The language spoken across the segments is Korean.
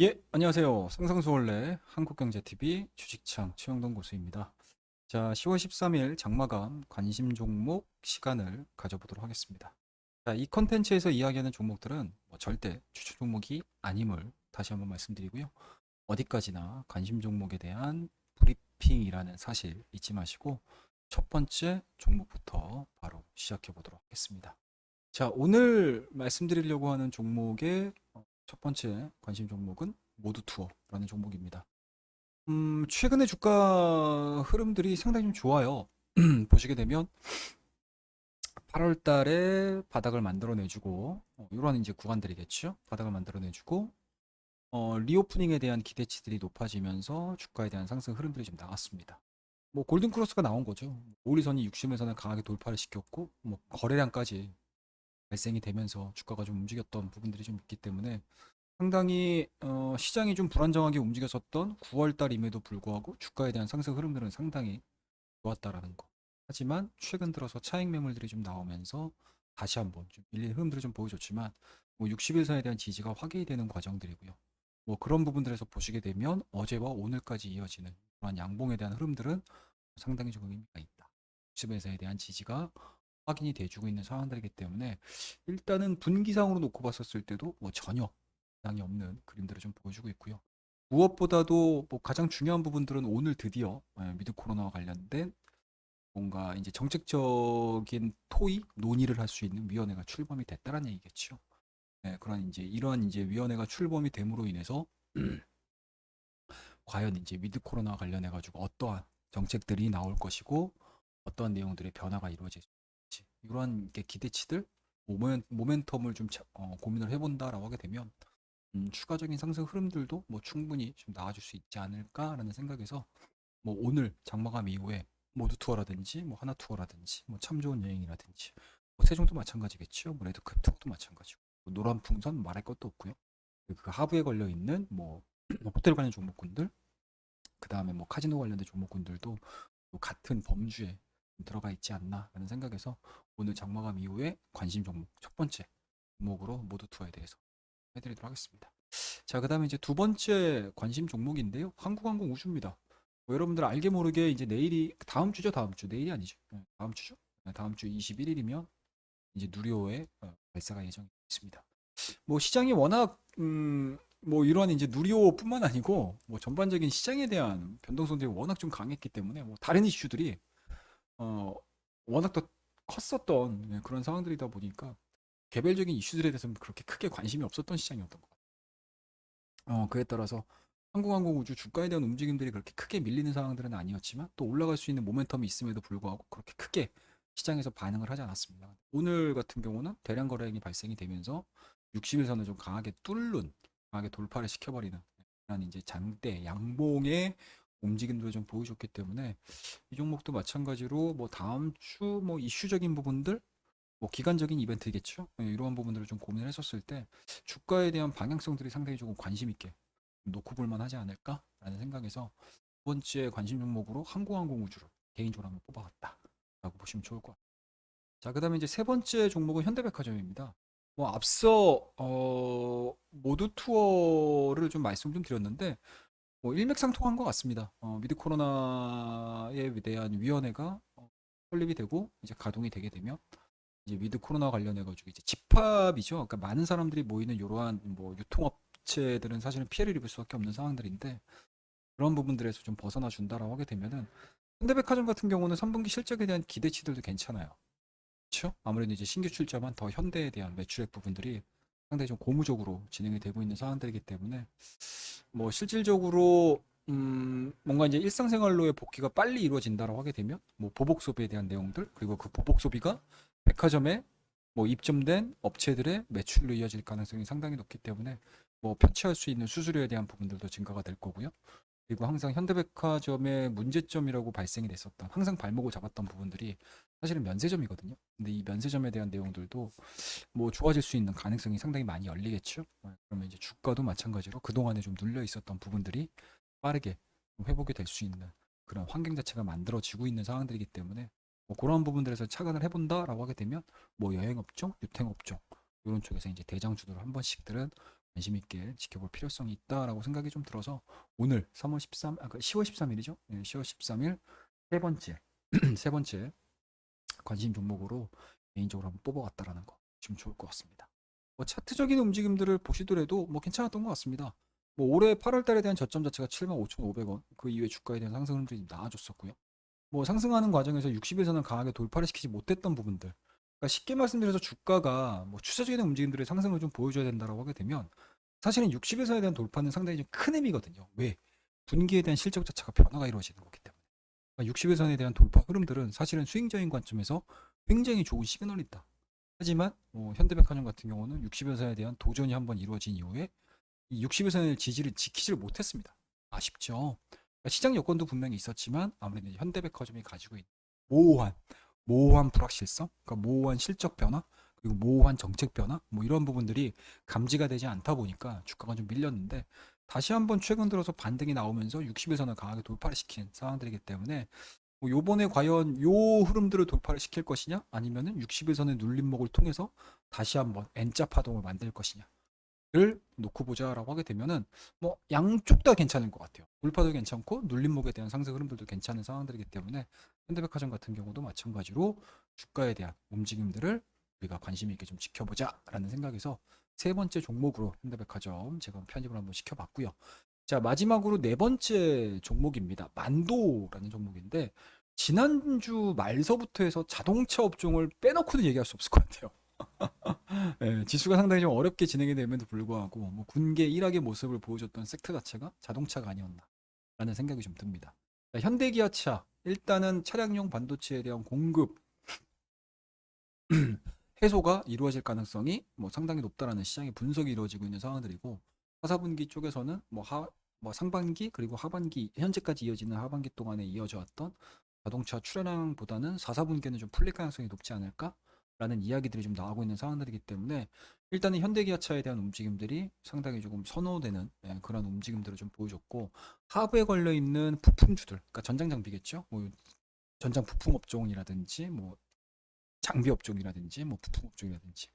예, 안녕하세요. 상상수월래 한국경제TV 주식창 최영동 고수입니다. 자, 10월 13일 장마감 관심 종목 시간을 가져보도록 하겠습니다. 자, 이 컨텐츠에서 이야기하는 종목들은 뭐 절대 추천 종목이 아님을 다시 한번 말씀드리고요. 어디까지나 관심 종목에 대한 브리핑이라는 사실 잊지 마시고 첫 번째 종목부터 바로 시작해 보도록 하겠습니다. 자, 오늘 말씀드리려고 하는 종목의 어, 첫 번째 관심 종목은 모두 투어라는 종목입니다. 음, 최근에 주가 흐름들이 상당히 좀 좋아요. 보시게 되면 8월 달에 바닥을 만들어 내주고 어, 이런 이제 구간들이겠죠. 바닥을 만들어 내주고 어, 리오프닝에 대한 기대치들이 높아지면서 주가에 대한 상승 흐름들이 좀 나왔습니다. 뭐 골든 크로스가 나온 거죠. 5일선이 60일선을 강하게 돌파를 시켰고 뭐 거래량까지 발생이 되면서 주가가 좀 움직였던 부분들이 좀 있기 때문에 상당히 어, 시장이 좀 불안정하게 움직였었던 9월 달임에도 불구하고 주가에 대한 상승 흐름들은 상당히 좋았다라는 거. 하지만 최근 들어서 차익 매물들이 좀 나오면서 다시 한번 좀 밀린 흐름들을 좀 보여줬지만 뭐 60일선에 대한 지지가 확인이 되는 과정들이고요. 뭐 그런 부분들에서 보시게 되면 어제와 오늘까지 이어지는 그런 양봉에 대한 흐름들은 상당히 좀 의미가 있다. 60일선에 대한 지지가 확인이 돼주고 있는 상황들이기 때문에 일단은 분기상으로 놓고 봤었을 때도 뭐 전혀 이상이 없는 그림들을 좀 보여주고 있고요. 무엇보다도 뭐 가장 중요한 부분들은 오늘 드디어 예, 미드 코로나와 관련된 뭔가 이제 정책적인 토의 논의를 할 수 있는 위원회가 출범이 됐다는 얘기겠죠. 예, 그런 이제 이러한 이제 위원회가 출범이 됨으로 인해서 과연 이제 미드 코로나 관련해 가지고 어떠한 정책들이 나올 것이고 어떠한 내용들의 변화가 이루어질 이러한 게 기대치들 모멘, 모멘텀을 좀 차- 어, 고민을 해본다라고 하게 되면 음, 추가적인 상승 흐름들도 뭐 충분히 좀 나아질 수 있지 않을까라는 생각에서 뭐 오늘 장마감 이후에 모두 투어라든지 뭐 하나 투어라든지 뭐 참 좋은 여행이라든지 뭐 세종도 마찬가지겠죠. 뭐 레드급 투어도 마찬가지고. 뭐 노란 풍선 말할 것도 없고요. 그그 하부에 걸려 있는 뭐 호텔 관련 종목군들 그 다음에 뭐 카지노 관련된 종목군들도 또 같은 범주에 들어가 있지 않나 라는 생각에서 오늘 장마감 이후에 관심 종목 첫 번째 종목으로 모두 투어에 대해서 해드리도록 하겠습니다. 자, 그 다음에 이제 두 번째 관심 종목인데요. 한국항공 우주입니다. 뭐 여러분들 알게 모르게 이제 내일이 다음 주죠, 다음 주 내일이 아니죠. 네, 다음 주죠. 네, 다음 주 21일이면 이제 누리호의 어, 발사가 예정이 있습니다. 뭐 시장이 워낙 음, 뭐 이러한 이제 누리호뿐만 아니고 뭐 전반적인 시장에 대한 변동성들이 워낙 좀 강했기 때문에 뭐 다른 이슈들이 어 워낙 더 컸었던 네, 그런 상황들이다 보니까 개별적인 이슈들에 대해서는 그렇게 크게 관심이 없었던 시장이었던 것 같아요. 어, 그에 따라서 항공항공 우주 주가에 대한 움직임들이 그렇게 크게 밀리는 상황들은 아니었지만 또 올라갈 수 있는 모멘텀이 있음에도 불구하고 그렇게 크게 시장에서 반응을 하지 않았습니다. 오늘 같은 경우는 대량 거래량이 발생이 되면서 60일선을 좀 강하게 뚫는, 강하게 돌파를 시켜버리는 그런 이제 장대 양봉의 움직임들을 좀 보여줬기 때문에 이 종목도 마찬가지로 뭐 다음 주 뭐 이슈적인 부분들 뭐 기간적인 이벤트겠죠. 예, 이러한 부분들을 좀 고민을 했었을 때 주가에 대한 방향성들이 상당히 조금 관심 있게 놓고 볼 만 하지 않을까라는 생각에서 두 번째 관심 종목으로 항공항공 우주를 개인적으로 한번 뽑아봤다 라고 보시면 좋을 것 같아요. 자, 그 다음에 이제 세 번째 종목은 현대백화점입니다. 뭐 앞서 어, 모두 투어를 좀 말씀 좀 드렸는데 뭐 일맥상통한 것 같습니다. 어, 미드 코로나에 대한 위원회가 어, 설립이 되고 이제 가동이 되게 되면 이제 미드 코로나 관련해 가지고 이제 집합이죠. 그러니까 많은 사람들이 모이는 이러한 뭐 유통업체들은 사실은 피해를 입을 수밖에 없는 상황들인데 그런 부분들에서 좀 벗어나 준다라고 하게 되면은 현대백화점 같은 경우는 3분기 실적에 대한 기대치들도 괜찮아요. 그렇죠? 아무래도 이제 신규 출자만 더 현대에 대한 매출액 부분들이 상당히 좀 고무적으로 진행이 되고 있는 상황들이기 때문에 뭐 실질적으로 음 뭔가 이제 일상생활로의 복귀가 빨리 이루어진다라고 하게 되면 뭐 보복 소비에 대한 내용들 그리고 그 보복 소비가 백화점에 뭐 입점된 업체들의 매출로 이어질 가능성이 상당히 높기 때문에 뭐 편취할 수 있는 수수료에 대한 부분들도 증가가 될 거고요. 그리고 항상 현대백화점의 문제점이라고 발생이 됐었던 항상 발목을 잡았던 부분들이 사실은 면세점이거든요. 근데 이 면세점에 대한 내용들도 뭐 좋아질 수 있는 가능성이 상당히 많이 열리겠죠. 네, 그러면 이제 주가도 마찬가지로 그동안에 좀 눌려 있었던 부분들이 빠르게 좀 회복이 될 수 있는 그런 환경 자체가 만들어지고 있는 상황들이기 때문에 뭐 그런 부분들에서 착안을 해본다라고 하게 되면 뭐 여행업종, 유통업종 이런 쪽에서 이제 대장주들을 한 번씩들은 관심 있게 지켜볼 필요성이 있다라고 생각이 좀 들어서 오늘 3월 13, 아까 10월 13일이죠? 네, 10월 13일 세 번째 세 번째 관심 종목으로 개인적으로 한번 뽑아왔다라는 거 좀 좋을 것 같습니다. 뭐 차트적인 움직임들을 보시더라도 뭐 괜찮았던 것 같습니다. 뭐 올해 8월 달에 대한 저점 자체가 75,500원 그 이후에 주가에 대한 상승 흐름들이 좀 나아졌었고요. 뭐 상승하는 과정에서 60에서는 강하게 돌파를 시키지 못했던 부분들 그러니까 쉽게 말씀드려서 주가가 뭐 추세적인 움직임들의 상승을 좀 보여줘야 된다라고 하게 되면 사실은 60에서에 대한 돌파는 상당히 좀 큰 의미거든요. 왜? 분기에 대한 실적 자체가 변화가 이루어지는 거기 때문에. 그러니까 60에선에 대한 돌파 흐름들은 사실은 스윙적인 관점에서 굉장히 좋은 시그널이다. 하지만 뭐 현대백화점 같은 경우는 60에선에 대한 도전이 한번 이루어진 이후에 이 60에선의 지지를 지키지를 못했습니다. 아쉽죠. 그러니까 시장 여건도 분명히 있었지만 아무래도 현대백화점이 가지고 있는 모호한 모호한 불확실성, 그러니까 모호한 실적 변화, 그리고 모호한 정책 변화, 뭐 이런 부분들이 감지가 되지 않다 보니까 주가가 좀 밀렸는데 다시 한번 최근 들어서 반등이 나오면서 60에서는 강하게 돌파를 시킨 상황들이기 때문에 뭐 요번에 과연 요 흐름들을 돌파를 시킬 것이냐? 아니면은 60에서는 눌림목을 통해서 다시 한번 N자 파동을 만들 것이냐를 놓고 보자라고 하게 되면은 뭐 양쪽 다 괜찮은 것 같아요. 돌파도 괜찮고 눌림목에 대한 상승 흐름들도 괜찮은 상황들이기 때문에 현대백화점 같은 경우도 마찬가지로 주가에 대한 움직임들을 우리가 관심 있게 좀 지켜보자라는 생각에서 세 번째 종목으로 현대백화점 제가 편입을 한번 시켜봤고요. 자 마지막으로 네 번째 종목입니다. 만도라는 종목인데 지난주 말서부터 해서 자동차 업종을 빼놓고는 얘기할 수 없을 것 같아요. 예, 지수가 상당히 좀 어렵게 진행이 됨에도 불구하고 뭐 군계 일학의 모습을 보여줬던 섹터 자체가 자동차가 아니었나 라는 생각이 좀 듭니다. 자, 현대기아차 일단은 차량용 반도체에 대한 공급 해소가 이루어질 가능성이 뭐 상당히 높다라는 시장의 분석이 이루어지고 있는 상황들이고 4, 4분기 쪽에서는 뭐, 하, 뭐 상반기 그리고 하반기 현재까지 이어지는 하반기 동안에 이어져 왔던 자동차 출하량보다는 4, 4분기에는 좀 풀릴 가능성이 높지 않을까 라는 이야기들이 좀 나오고 있는 상황들이기 때문에 일단은 현대기아차에 대한 움직임들이 상당히 조금 선호되는 예, 그런 움직임들을 좀 보여줬고 하부에 걸려 있는 부품주들, 그러니까 전장 장비겠죠. 뭐 전장 부품 업종이라든지 뭐 장비 업종이라든지 뭐 부품 업종이라든지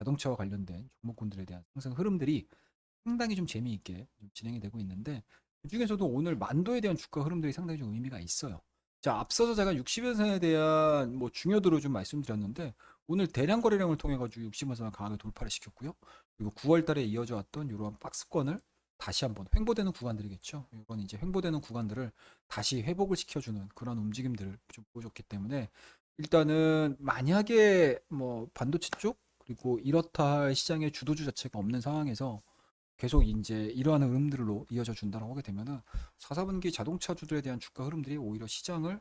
자동차와 관련된 종목군들에 대한 상승 흐름들이 상당히 좀 재미있게 좀 진행이 되고 있는데 그 중에서도 오늘 만도에 대한 주가 흐름들이 상당히 좀 의미가 있어요. 자, 앞서서 제가 60일선에 대한 뭐 중요도를 좀 말씀드렸는데 오늘 대량 거래량을 통해 가지고 60일선을 강하게 돌파를 시켰고요. 그리고 9월 달에 이어져 왔던 이러한 박스권을 다시 한번 횡보되는 구간들이겠죠. 이건 이제 횡보되는 구간들을 다시 회복을 시켜주는 그런 움직임들을 좀 보여줬기 때문에 일단은 만약에 뭐 반도체 쪽 그리고 이렇다 할 시장의 주도주 자체가 없는 상황에서 계속 이제 이러한 흐름들로 이어져 준다고 하게 되면은 4, 4분기 자동차주들에 대한 주가 흐름들이 오히려 시장을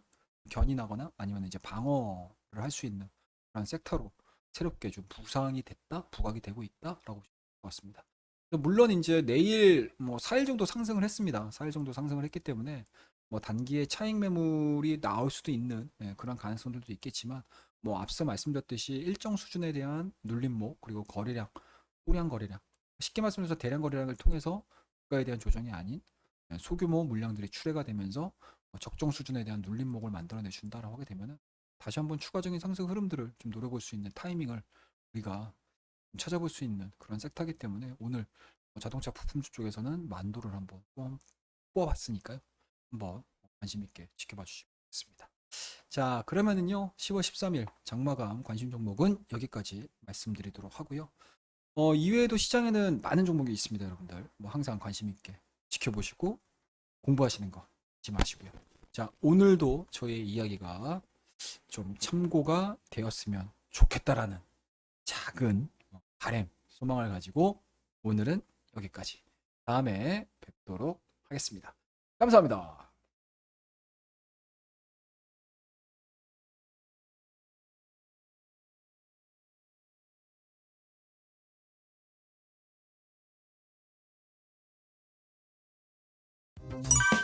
견인하거나 아니면 이제 방어를 할 수 있는 그런 섹터로 새롭게 좀 부상이 됐다, 부각이 되고 있다라고 볼것 같습니다. 물론 이제 내일 뭐 4일 정도 상승을 했습니다. 4일 정도 상승을 했기 때문에 뭐 단기에 차익 매물이 나올 수도 있는 예, 그런 가능성들도 있겠지만 뭐 앞서 말씀드렸듯이 일정 수준에 대한 눌림목 그리고 거래량, 소량 거래량 쉽게 말씀해서 대량 거래량을 통해서 주가에 대한 조정이 아닌 예, 소규모 물량들이 출회가 되면서 뭐 적정 수준에 대한 눌림목을 만들어내 준다라고 하게 되면은 다시 한번 추가적인 상승 흐름들을 좀 노려볼 수 있는 타이밍을 우리가 좀 찾아볼 수 있는 그런 섹터이기 때문에 오늘 뭐 자동차 부품주 쪽에서는 만도를 한번 뽑아봤으니까요. 한번 관심 있게 지켜봐 주시면 좋겠습니다. 자, 그러면은요, 10월 13일 장마감 관심 종목은 여기까지 말씀드리도록 하고요. 어, 이외에도 시장에는 많은 종목이 있습니다, 여러분들. 뭐 항상 관심 있게 지켜보시고 공부하시는 거 잊지 마시고요. 자, 오늘도 저의 이야기가 좀 참고가 되었으면 좋겠다라는 작은 바램, 소망을 가지고 오늘은 여기까지. 다음에 뵙도록 하겠습니다. 감사합니다. you